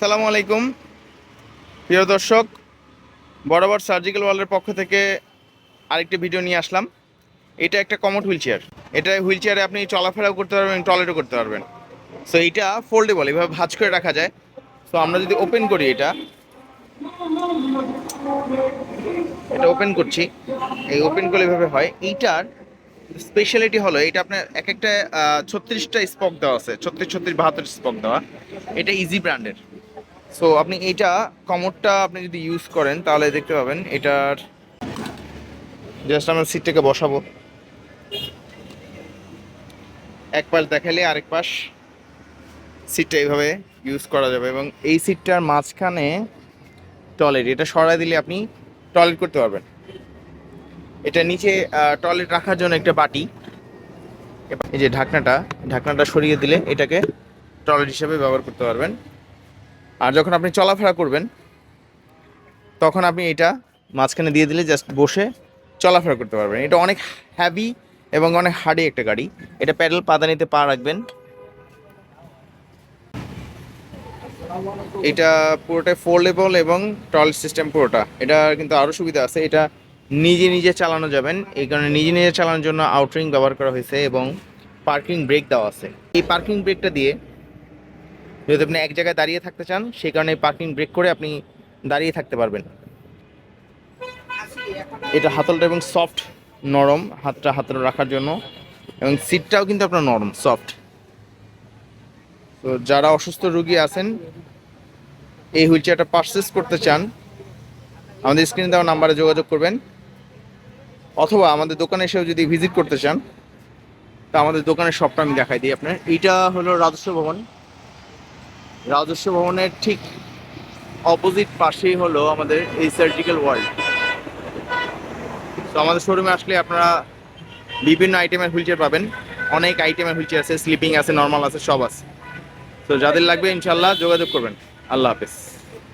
সালামু আলাইকুম। প্রিয় দর্শক, বরাবর সার্জিক্যাল ওয়ার্ল্ডের পক্ষ থেকে আরেকটি ভিডিও নিয়ে আসলাম। এটা একটা কমোড হুইল চেয়ার এটা হুইল চেয়ারে আপনি চলাফেরাও করতে পারবেন টয়লেটও করতে পারবেন। সো এইটা ফোল্ডেবল এভাবে ভাজ করে রাখা যায়। সো আমরা যদি ওপেন করি এটা এটা ওপেন করছি। এই ওপেন করলে এভাবে হয়। এইটার স্পেশালিটি হলো, এটা আপনার এক একটা ছত্রিশটা স্পক দেওয়া আছে। ছত্রিশ ছত্রিশ, বাহাত্তর স্পক দেওয়া। এটা ইজি ব্র্যান্ডের সো আপনি এটা কমোডটা আপনি যদি ইউজ করেন, তাহলে দেখতে পাবেন এটার জাস্ট আমরা সিটটাকে বসাবো। এক পাশ দেখালে আরেক পাশ সিটটা এইভাবে ইউজ করা যাবে এবং এই সিটটার মাঝখানে টয়লেট এটা সরাই দিলে আপনি টয়লেট করতে পারবেন। এটা নিচে টয়লেট রাখার জন্য একটা বাটি। এই যে ঢাকনাটা ঢাকনাটা সরিয়ে দিলে এটাকে টয়লেট হিসেবে ব্যবহার করতে পারবেন। আর যখন আপনি চলাফেরা করবেন, তখন আপনি এটা মাঝখানে দিয়ে দিলে জাস্ট বসে চলাফেরা করতে পারবেন। এটা অনেক হ্যাভি এবং অনেক হার্ডি একটা গাড়ি। এটা প্যাডেল পাদানিতে পা রাখবেন। এটা পুরোটাই ফোল্ডেবল এবং টয়লেট সিস্টেম পুরোটা। এটা কিন্তু আরও সুবিধা আছে। এটা নিজে নিজে চালানো যাবেন। এই কারণে নিজে নিজে চালানোর জন্য আউটরিং ব্যবহার করা হয়েছে এবং পার্কিং ব্রেক দেওয়া আছে। এই পার্কিং ব্রেকটা দিয়ে যদি আপনি এক জায়গায় দাঁড়িয়ে থাকতে চান, সেই কারণে পার্কিং ব্রেক করে আপনি দাঁড়িয়ে থাকতে পারবেন। এটা হাতলটা এবং সফট নরম, হাতটা হাতল রাখার জন্য। এবং সিটটাও কিন্তু আপনার নরম সফট তো যারা অসুস্থ রুগী আছেন, এই হুইল চেয়ারটা পারচেস করতে চান, আমাদের স্ক্রিনে দেওয়া নাম্বারে যোগাযোগ করবেন। অথবা আমাদের দোকানে এসেও যদি ভিজিট করতে চান, তা আমাদের দোকানের শপটা আমি দেখাই দিই আপনার। এইটা হলো রাজস্ব ভবন। রাজস্ব ভবনের ঠিক অপোজিট পাশেই হলো আমাদের এই সার্জিক্যাল ওয়ার্ল্ড তো আমাদের শোরুমে আসলে আপনারা বিভিন্ন আইটেমের হুইল পাবেন। অনেক আইটেমের হুইল আছে স্লিপিং আছে নর্মাল আছে, সব আছে। তো যাদের লাগবে ইনশাল্লাহ যোগাযোগ করবেন। আল্লাহ হাফেজ।